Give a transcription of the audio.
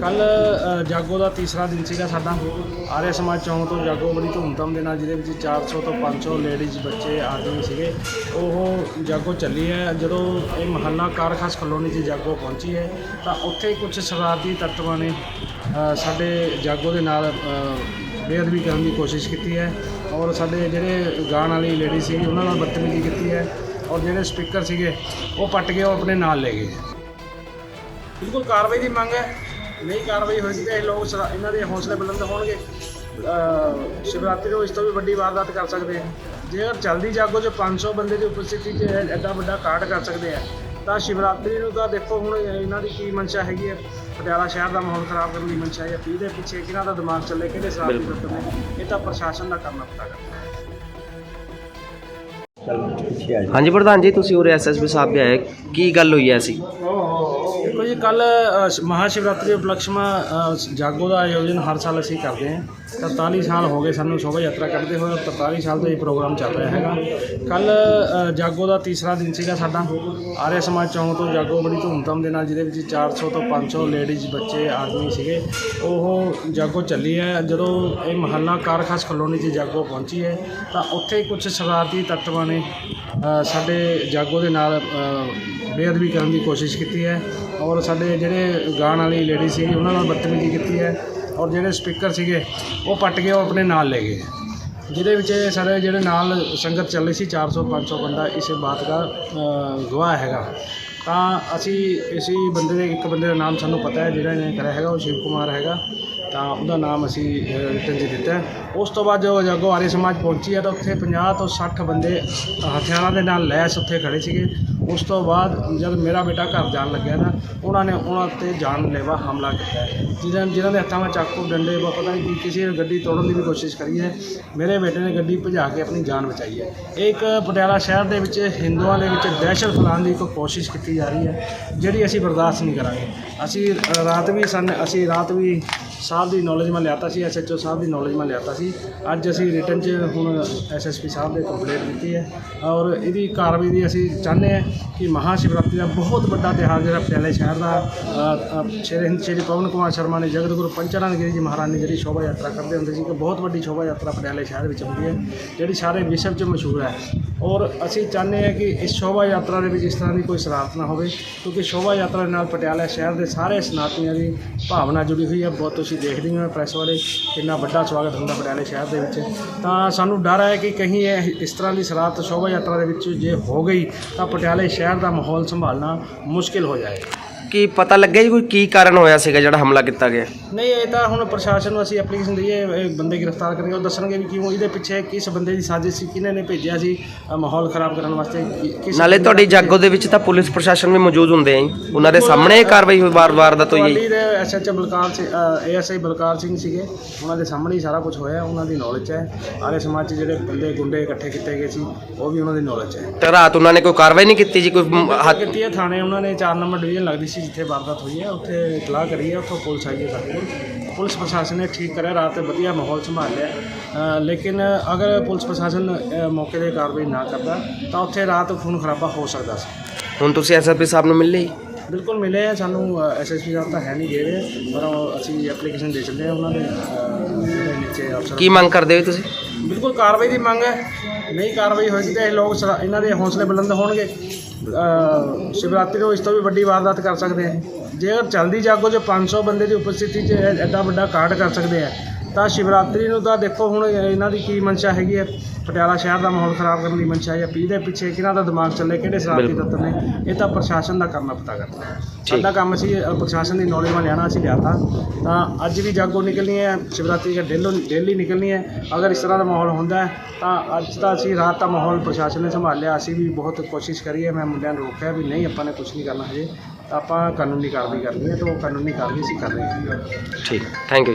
ਕੱਲ ਜਾਗੋ ਦਾ ਤੀਸਰਾ ਦਿਨ ਸੀਗਾ ਸਾਡਾ। ਆਰਿਆ ਸਮਾਜ ਚੌਂਕ ਤੋਂ ਜਾਗੋ ਬੜੀ ਧੂਮਧਾਮ ਦੇ ਨਾਲ, ਜਿਹਦੇ ਵਿੱਚ 400 ਤੋਂ 500 ਲੇਡੀਜ਼ ਬੱਚੇ, ਆਦਮੀ ਸੀਗੇ। ਉਹ ਜਾਗੋ ਚੱਲੀ ਹੈ। ਜਦੋਂ ਇਹ ਮਹੱਲਾ ਕਾਰਖਾਸ ਕਲੋਨੀ 'ਚ ਜਾਗੋ ਪਹੁੰਚੀ ਹੈ, ਤਾਂ ਉੱਥੇ ਕੁਝ ਸ਼ਰਾਰਤੀ ਤੱਤਵਾਂ ਨੇ ਸਾਡੇ ਜਾਗੋ ਦੇ ਨਾਲ ਬੇਅਦਬੀ ਕਰਨ ਦੀ ਕੋਸ਼ਿਸ਼ ਕੀਤੀ ਹੈ। ਔਰ ਸਾਡੇ ਜਿਹੜੇ ਗਾਣ ਵਾਲੀ ਲੇਡੀ ਸੀ ਉਹਨਾਂ ਨਾਲ ਬਦਤਮੀਜ਼ੀ ਕੀਤੀ ਹੈ। ਔਰ ਜਿਹੜੇ ਸਪੀਕਰ ਸੀਗੇ, ਉਹ ਪੱਟ ਕੇ ਉਹ ਆਪਣੇ ਨਾਲ ਲੈ ਗਏ। ਬਿਲਕੁਲ ਕਾਰਵਾਈ ਦੀ ਮੰਗ ਹੈ। ਨਹੀਂ ਕਾਰਵਾਈ ਹੋਏਗੀ ਤਾਂ ਇਹ ਲੋਕ ਸਰਾ- ਇਹਨਾਂ ਦੇ ਹੌਸਲੇ ਬੁਲੰਦ ਹੋਣਗੇ। ਅ, ਸ਼ਿਵਰਾਤਰੀ ਨੂੰ ਇਸ ਤੋਂ ਵੀ ਵੱਡੀ ਵਾਰਦਾਤ ਕਰ ਸਕਦੇ ਆ। ਜੇਕਰ ਜਲਦੀ ਜਾਗੋ 'ਚ 500 ਬੰਦੇ ਦੀ ਉਪਸਥਿਤੀ 'ਚ ਇਹ ਐਡਾ ਵੱਡਾ ਕਾਂਡ ਕਰ ਸਕਦੇ ਆ ਤਾਂ ਸ਼ਿਵਰਾਤਰੀ ਨੂੰ ਤਾਂ ਦੇਖੋ ਹੁਣ ਇਹਨਾਂ ਦੀ ਕੀ ਮਨਸ਼ਾ ਹੈਗੀ ਹੈ ਪਟਿਆਲਾ ਸ਼ਹਿਰ ਦਾ ਮਾਹੌਲ ਖਰਾਬ ਕਰਨ ਦੀ ਮਨਸ਼ਾ ਹੈ। ਪੀ ਦੇ ਪਿੱਛੇ ਕਿਹਨਾਂ ਦਾ ਦਿਮਾਗ ਚੱਲੇ ਕਿਹੜੇ ਸ਼ਰਾਰਤੀ ਤੱਤ ਨੇ ਇਹ ਤਾਂ ਪ੍ਰਸ਼ਾਸਨ ਦਾ ਕਰਨਾ ਪਤਾ ਕਰਨਾ। ਹਾਂਜੀ ਪ੍ਰਧਾਨ ਜੀ ਤੁਸੀਂ ਉਰੇ ਐਸਐਸਪੀ ਸਾਹਿਬ ਦੇ ਆਏ। ਕੀ ਗੱਲ ਹੋਈ ਐ ਸੀ ਦੇਖੋ ਜੀ ਕੱਲ ਮਹਾ ਸ਼ਿਵਰਾਤਰੀ ਉਪਲਕਸ਼ਮਾ ਜਾਗੋ ਦਾ ਆਯੋਜਨ ਹਰ ਸਾਲ ਅਸੀਂ ਕਰਦੇ ਹਾਂ। 43 ਸਾਲ ਹੋ ਗਏ ਸਾਨੂੰ ਸ਼ੋਭਾ ਯਾਤਰਾ ਕੱਢਦੇ ਹੋਏ 43 ਸਾਲ ਤੋਂ ਇਹ ਪ੍ਰੋਗਰਾਮ ਚੱਲ ਰਿਹਾ ਹੈਗਾ। ਕੱਲ ਜਾਗੋ ਦਾ ਤੀਸਰਾ ਦਿਨ ਸੀਗਾ ਸਾਡਾ। ਆਰਿਆ ਸਮਾਜ ਚੌਂਕ ਤੋਂ ਜਾਗੋ ਬੜੀ ਧੂਮਧਾਮ ਦੇ ਨਾਲ, ਜਿਹਦੇ ਵਿੱਚ 400 ਤੋਂ 500 ਲੇਡੀਜ਼, ਬੱਚੇ, ਆਦਮੀ ਸੀਗੇ। ਉਹ ਜਾਗੋ ਚੱਲੀ ਹੈ। ਜਦੋਂ ਇਹ ਮਹੱਲਾ ਕਾਰਖਾਸ ਕਲੋਨੀ 'ਚ ਜਾਗੋ ਪਹੁੰਚੀ ਹੈ, ਤਾਂ ਉੱਥੇ ਕੁਝ ਸ਼ਰਾਰਤੀ ਤੱਤਵਾਂ ਨੇ ਸਾਡੇ ਜਾਗੋ ਦੇ ਨਾਲ ਬੇਅਦਬੀ ਕਰਨ ਦੀ ਕੋਸ਼ਿਸ਼ ਕੀਤੀ ਹੈ। ਔਰ ਸਾਡੇ ਜਿਹੜੇ ਗਾਣ ਵਾਲੀ ਲੇਡੀ ਸੀ ਉਹਨਾਂ ਨਾਲ ਬਦਤਮੀਜ਼ੀ ਕੀਤੀ ਹੈ ਔਰ ਜਿਹੜੇ ਸਪੀਕਰ ਸੀਗੇ, ਉਹ ਪੱਟ ਕੇ ਉਹ ਆਪਣੇ ਨਾਲ ਲੈ ਗਏ ਜਿਹਦੇ ਵਿੱਚ ਸਾਡੇ ਜਿਹੜੇ ਨਾਲ ਸੰਗਤ ਚੱਲ ਰਹੀ ਸੀ 400 500 ਬੰਦਾ ਇਸ ਬਾਤ ਦਾ ਗਵਾਹ ਹੈਗਾ। ਤਾਂ ਅਸੀਂ ਇਸੇ ਬੰਦੇ ਦੇ, ਇੱਕ ਬੰਦੇ ਦਾ ਨਾਮ ਸਾਨੂੰ ਪਤਾ ਹੈ, ਜਿਹੜਾ ਇਹਨੇ ਕਰਿਆ ਹੈਗਾ, ਉਹ ਸ਼ਿਵ ਕੁਮਾਰ ਹੈਗਾ। ਤਾਂ ਉਹਦਾ ਨਾਮ ਅਸੀਂ ਰਿਟਨ 'ਚ ਦਿੱਤਾ ਉਸ ਤੋਂ ਬਾਅਦ ਜੋ ਜਾਗੋ ਆਰੀਆ ਸਮਾਜ ਪਹੁੰਚੀ ਹੈ, ਤਾਂ ਉੱਥੇ 50 ਤੋਂ 60 ਬੰਦੇ ਹਥਿਆਰਾਂ ਦੇ ਨਾਲ ਲੈਸ ਉੱਥੇ ਖੜੇ ਸੀਗੇ। ਉਸ ਤੋਂ ਬਾਅਦ ਜਦ ਮੇਰਾ ਬੇਟਾ ਘਰ ਜਾਣ ਲੱਗਿਆ ਨਾ, ਉਹਨਾਂ ਨੇ ਉਹਨਾਂ ਤੇ ਜਾਨਲੇਵਾ ਹਮਲਾ ਕੀਤਾ ਹੈ। ਜਿਹਨਾਂ ਜਿਨ੍ਹਾਂ ਦੇ ਹੱਥਾਂ ਵਿੱਚ ਚਾਕੂ, ਡੰਡੇ ਵਾ ਪਤਾ ਨਹੀਂ ਕਿਸੇ ਗੱਡੀ ਤੋੜਨ ਦੀ ਵੀ ਕੋਸ਼ਿਸ਼ ਕਰੀ ਹੈ। ਮੇਰੇ ਬੇਟੇ ਨੇ ਗੱਡੀ ਭਜਾ ਕੇ ਆਪਣੀ ਜਾਨ ਬਚਾਈ ਹੈ। ਇਹ ਇੱਕ ਪਟਿਆਲਾ ਸ਼ਹਿਰ ਦੇ ਵਿੱਚ ਹਿੰਦੂਆਂ ਦੇ ਵਿੱਚ ਦਹਿਸ਼ਤ ਫੈਲਾਉਣ ਦੀ ਇੱਕ ਕੋਸ਼ਿਸ਼ ਕੀਤੀ ਜਾ ਰਹੀ ਹੈ, ਜਿਹੜੀ ਅਸੀਂ ਬਰਦਾਸ਼ਤ ਨਹੀਂ ਕਰਾਂਗੇ। ਅਸੀਂ ਰਾਤ ਵੀ ਸਨ ਅਸੀਂ ਰਾਤ ਵੀ ਸਾਹਿਬ ਦੀ ਨੌਲੇਜ ਮੈਂ ਲਿਆਤਾ ਸੀ ਐਸਐਚਓ ਸਾਹਿਬ ਦੀ ਨੌਲੇਜ ਮੈਂ ਲਿਆਤਾ ਸੀ। ਅੱਜ ਅਸੀਂ ਰਿਟਰਨ 'ਚ ਹੁਣ ਐਸਐਸਪੀ ਸਾਹਿਬ ਦੇ ਕੰਪਲੇਂਟ ਦਿੱਤੀ ਹੈ। ਔਰ ਇਹਦੀ ਕਾਰਵਾਈ ਦੀ ਅਸੀਂ ਚਾਹੁੰਦੇ ਹਾਂ ਕਿ ਮਹਾ ਸ਼ਿਵਰਾਤਰੀ ਦਾ ਬਹੁਤ ਵੱਡਾ ਤਿਉਹਾਰ ਜਿਹੜਾ ਪਟਿਆਲੇ ਸ਼ਹਿਰ ਦਾ ਅ, ਸ਼੍ਰੀ ਹਿੰਦ ਸ਼੍ਰੀ ਪਵਨ ਕੁਮਾਰ ਸ਼ਰਮਾ ਨੇ ਜਗਤ ਗੁਰੂ ਪੰਚਰਨ ਗਿਰੀ ਜੀ ਮਹਾਰਾਜ ਨੇ ਜਿਹੜੀ ਸ਼ੋਭਾ ਯਾਤਰਾ ਕਰਦੇ ਹੁੰਦੇ ਸੀ ਕਿ ਬਹੁਤ ਵੱਡੀ ਸ਼ੋਭਾ ਯਾਤਰਾ ਪਟਿਆਲੇ ਸ਼ਹਿਰ ਵਿੱਚ ਹੁੰਦੀ ਹੈ ਜਿਹੜੀ ਸਾਰੇ ਵਿਸ਼ਵ 'ਚ ਮਸ਼ਹੂਰ ਹੈ। ਔਰ ਅਸੀਂ ਚਾਹੁੰਦੇ ਹਾਂ ਕਿ ਇਸ ਸ਼ੋਭਾ ਯਾਤਰਾ ਦੇ ਵਿੱਚ ਇਸ ਤਰ੍ਹਾਂ ਦੀ ਕੋਈ ਸ਼ਰਾਰਤ ਨਾ ਹੋਵੇ ਕਿਉਂਕਿ ਸ਼ੋਭਾ ਯਾਤਰਾ ਦੇ ਨਾਲ ਪਟਿਆਲਾ ਸ਼ਹਿਰ ਦੇ ਸਾਰੇ ਸਨਾਤਨੀਆਂ ਦੀ ਭਾਵਨਾ ਜੁੜੀ ਹੋਈ ਹੈ ਬਹੁਤ ਤੁਸੀਂ ਦੇਖਦੇ ਹੋ ਪ੍ਰੈਸ ਵਾਲੇ ਕਿੰਨਾ ਵੱਡਾ ਸਵਾਗਤ ਹੁੰਦਾ ਪਟਿਆਲੇ ਸ਼ਹਿਰ ਦੇ ਵਿੱਚ। ਤਾਂ ਸਾਨੂੰ ਡਰ ਹੈ ਕਿ ਕਹੀਂ ਇਹ ਇਸ ਤਰ੍ਹਾਂ ਦੀ ਸ਼ਰਾਰਤ, ਸ਼ੋਭਾ ਯਾਤਰਾ ਦੇ ਵਿੱਚ ਜੇ ਹੋ ਗਈ, ਤਾਂ ਪਟਿਆਲੇ ਸ਼ਹਿਰ ਦਾ ਮਾਹੌਲ ਸੰਭਾਲਣਾ ਮੁਸ਼ਕਿਲ ਹੋ ਜਾਏਗਾ ਕੀ ਪਤਾ ਲੱਗਿਆ ਜੀ ਕੋਈ ਕੀ ਕਾਰਨ ਹੋਇਆ ਸੀਗਾ ਜਿਹੜਾ ਹਮਲਾ ਕੀਤਾ ਗਿਆ? ਨਹੀਂ ਇਹ ਤਾਂ ਹੁਣ ਪ੍ਰਸ਼ਾਸਨ ਨੂੰ ਅਸੀਂ ਐਪਲੀਕੇਸ਼ਨ ਦਈਏ ਇਹ ਬੰਦੇ ਗ੍ਰਿਫਤਾਰ ਕਰਾਂਗੇ ਉਹ ਦੱਸਣਗੇ ਵੀ ਕਿਉਂ ਇਹਦੇ ਪਿੱਛੇ ਕਿਸ ਬੰਦੇ ਦੀ ਸਾਜ਼ਿਸ਼ ਸੀ ਕਿਹਨੇ ਨੇ ਭੇਜਿਆ ਸੀ ਅ, ਮਾਹੌਲ ਖਰਾਬ ਕਰਨ ਵਾਸਤੇ ਕਿ- ਕਿਸ ਨਾਲੇ ਤੁਹਾਡੀ ਦਾ- ਜਾਗੋ ਦੇ ਵਿੱਚ ਤਾਂ ਪੁਲਿਸ ਪ੍ਰਸ਼ਾਸਨ ਵੀ ਮੌਜੂਦ ਹੁੰਦੇ ਆ ਜੀ। ਉਹਨਾਂ ਦੇ ਸਾਹਮਣੇ ਇਹ ਕਾਰਵਾਈ ਹੋਈ ਵਾਰ ਵਾਰਦਾਤ ਹੋਈ। ਹੈ ਜੀ। ਕੁਆਲੀ ਦੇ ਐਸਐਚਓ ਬਲਕਾਰ ਸਿੰਘ ਏਐਸਆਈ ਬਲਕਾਰ ਸਿੰਘ ਸੀਗੇ। ਉਹਨਾਂ ਦੇ ਸਾਹਮਣੇ ਹੀ ਸਾਰਾ ਕੁਝ ਹੋਇਆ ਉਹਨਾਂ ਦੀ ਨੌਲੇਜ ਹੈ। ਆਲੇ ਸਮਾਜ 'ਚ ਜਿਹੜੇ ਬੰਦੇ ਗੁੰਡੇ ਇਕੱਠੇ ਕੀਤੇ ਗਏ ਸੀ ਉਹ ਵੀ ਉਹਨਾਂ ਦੀ ਨੌਲੇਜ ਹੈ। ਤੇ ਰਾਤ ਉਹਨਾਂ ਨੇ ਕੋਈ ਕਾਰਵਾਈ ਨਹੀਂ ਕੀਤੀ ਜੀ ਕੋਈ ਮ- ਹੱਥ ਕੀਤੀ ਹੈ ਥਾਣੇ ਉਹਨਾਂ ਨੇ 4 ਨੰਬਰ ਡਿਵੀਜ਼ਨ ਲੱਗਦੀ ਸੀ ਜਿੱਥੇ ਵਾਰਦਾਤ ਹੋਈ ਹੈ ਉੱਥੇ ਇਤਲਾਹ ਕਰੀ ਹੈ ਉੱਥੋਂ ਪੁਲਿਸ ਆਈ ਹੈ ਸਾਡੇ ਕੋਲ। ਪੁਲਿਸ ਪ੍ਰਸ਼ਾਸਨ ਨੇ ਠੀਕ ਕਰਿਆ ਰਾਤ ਤੇ ਵਧੀਆ ਮਾਹੌਲ ਸੰਭਾਲ ਲਿਆ। ਅ, ਲੇਕਿਨ ਅਗਰ ਪੁਲਿਸ ਪ੍ਰਸ਼ਾਸਨ ਅ, ਮੌਕੇ 'ਤੇ ਕਾਰਵਾਈ ਨਾ ਕਰਦਾ ਤਾਂ ਉੱਥੇ ਰਾਤ ਖੂਨ ਖਰਾਬਾ ਹੋ ਸਕਦਾ ਸੀ। ਹੁਣ ਤੁਸੀਂ ਐਸਐਸਪੀ ਸਾਹਿਬ ਨੂੰ ਮਿਲ? ਲਈ ਬਿਲਕੁਲ ਮਿਲੇ ਆ ਸਾਨੂੰ ਐਸਐਸਪੀ ਸਾਹਿਬ ਤਾਂ ਹੈ ਨਹੀਂ ਰਹੇ ਪਰ ਉਹ ਅਸੀਂ ਐਪਲੀਕੇਸ਼ਨ ਦੇ ਚੱਲੇ ਆ ਉਹਨਾਂ ਦੇ ਅ, ਜਿਹੜੇ ਨੀਚੇ ਅਫਸਰ ਕੀ ਮੰਗ ਕਰਦੇ ਹੋ ਤੁਸੀਂ? ਬਿਲਕੁਲ ਕਾਰਵਾਈ ਦੀ ਮੰਗ ਹੈ? ਨਹੀਂ ਕਾਰਵਾਈ ਹੋਏਗੀ ਤਾਂ ਇਹ ਲੋਕ ਸਰਾ- ਇਹਨਾਂ ਦੇ ਹੌਸਲੇ ਬੁਲੰਦ ਹੋਣਗੇ। ਅ, ਸ਼ਿਵਰਾਤਰੀ ਨੂੰ ਇਸ ਤੋਂ ਵੀ ਵੱਡੀ ਵਾਰਦਾਤ ਕਰ ਸਕਦੇ ਆ। ਜੇਕਰ ਜਲਦੀ ਜਾਗੋ 'ਚ 500 ਬੰਦੇ ਦੀ ਉਪਸਥਿਤੀ 'ਚ ਇਹ ਐਡਾ ਵੱਡਾ ਕਾਂਡ ਕਰ ਸਕਦੇ ਹੈ ਤਾਂ ਸ਼ਿਵਰਾਤਰੀ ਨੂੰ ਤਾਂ ਦੇਖੋ ਹੁਣ ਇਹਨਾਂ ਦੀ ਕੀ ਮਨਸ਼ਾ ਹੈਗੀ ਹੈ। ਪਟਿਆਲਾ ਸ਼ਹਿਰ ਦਾ ਮਾਹੌਲ ਖਰਾਬ ਕਰਨ ਦੀ ਮਨਸ਼ਾ ਹੈ। ਪੀ ਦੇ ਪਿੱਛੇ ਕਿਹਨਾਂ ਦਾ ਦਿਮਾਗ ਚੱਲੇ ਕਿਹੜੇ ਸ਼ਰਾਰਤੀ। ਤੱਤ ਨੇ? ਇਹ ਤਾਂ ਪ੍ਰਸ਼ਾਸਨ ਦਾ ਕਰਨਾ ਪਤਾ ਕਰਨਾ ਸਾਡਾ ਕੰਮ ਸੀ ਅ, ਪ੍ਰਸ਼ਾਸਨ ਦੀ ਨੌਲੇਜ ਲਿਆਣਾ ਅਸੀਂ ਲਿਆਤਾ ਤਾਂ। ਅੱਜ ਵੀ ਜਾਗੋ ਨਿਕਲਣੀ ਹੈ ਸ਼ਿਵਰਾਤਰੀ ਦਾ ਡੇਲੋ ਡੇਲੀ ਨਿਕਲਣੀ ਹੈ। ਅਗਰ ਇਸ ਤਰ੍ਹਾਂ ਦਾ ਮਾਹੌਲ ਹੁੰਦਾ ਹੈ ਤਾਂ ਅੱਜ ਤਾਂ ਅਸੀਂ ਰਾਤ ਦਾ ਮਾਹੌਲ ਪ੍ਰਸ਼ਾਸਨ ਨੇ ਸੰਭਾਲਿਆ। ਅਸੀਂ ਵੀ ਬਹੁਤ ਕੋਸ਼ਿਸ਼ ਕਰੀ ਹੈ ਮੈਂ ਮੁੰਡਿਆਂ ਨੂੰ ਰੋਕਿਆ ਵੀ ਨਹੀਂ ਆਪਾਂ ਨੇ ਕੁਝ ਨਹੀਂ ਕਰਨਾ ਹਜੇ। ਤਾਂ ਆਪਾਂ ਕਾਨੂੰਨੀ ਕਾਰਵਾਈ ਕਰਨੀ ਹੈ ਤਾਂ ਉਹ ਕਾਨੂੰਨੀ ਕਾਰਵਾਈ ਅਸੀਂ ਕਰ ਰਹੇ ਹਾਂ। ਠੀਕ। Thank you